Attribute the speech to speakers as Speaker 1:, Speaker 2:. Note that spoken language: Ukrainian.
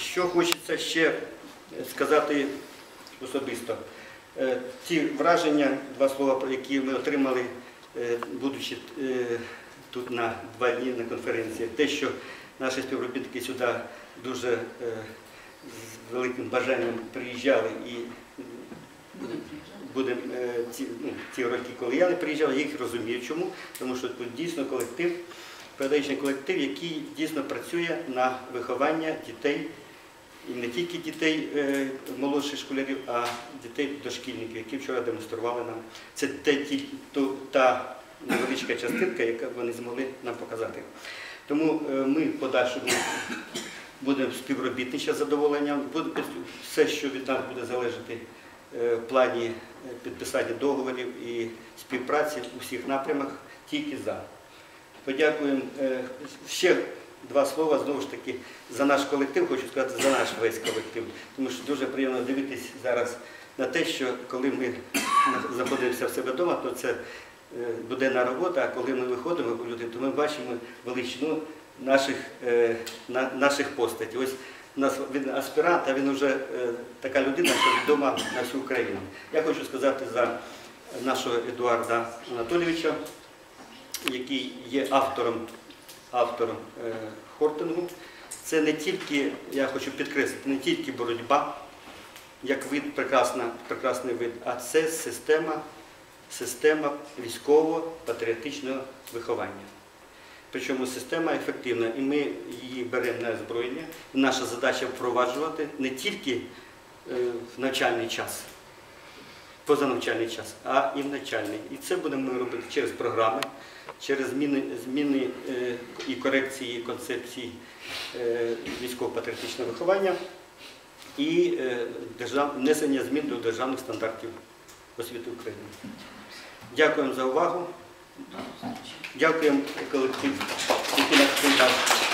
Speaker 1: що хочеться ще сказати особисто. Е, Ті враження, два слова, про які ми отримали, е, будучи е, тут на два дні на конференції, те, що наші співробітники сюди дуже е, з великим бажанням приїжджали і
Speaker 2: Будемо
Speaker 1: е, ці, ну, ці роки, коли я не приїжджав, я їх розумію. Чому? Тому що тут дійсно колектив, педагогічний колектив, який дійсно працює на виховання дітей, і не тільки дітей е, молодших школярів, а дітей дошкільників, які вчора демонстрували нам. Це те, ті, та невеличка частинка, яку вони змогли нам показати. Тому е, ми в подальшому будемо співробітничати з задоволенням. Все, що від нас буде залежати е, в плані підписання договорів і співпраці у всіх напрямах, тільки за. Подякуємо ще два слова знову ж таки за наш колектив, хочу сказати, за наш весь колектив. Тому що дуже приємно дивитись зараз на те, що коли ми знаходимося в себе вдома, то це е, буденна робота, а коли ми виходимо в люди, то ми бачимо величину наших, е, на- наших постатей. Ось у нас він аспірант, а він вже е, така людина, що відома на всю Україну. Я хочу сказати за нашого Едуарда Анатолійовича, який є автором, автором е, хортингу. Це не тільки, я хочу підкреслити, не тільки боротьба, як вид, прекрасний вид, а це система, система військово-патріотичного виховання. Причому система ефективна, і ми її беремо на озброєння. Наша задача впроваджувати не тільки е, в навчальний час, позанавчальний час, а і в навчальний. І це будемо ми робити через програми, через зміни, зміни е, і корекції концепції е, військово-патріотичного виховання і е, держав, внесення змін до державних стандартів освіти України. Дякуємо за увагу. Дякуємо колектив, який нас прийняв.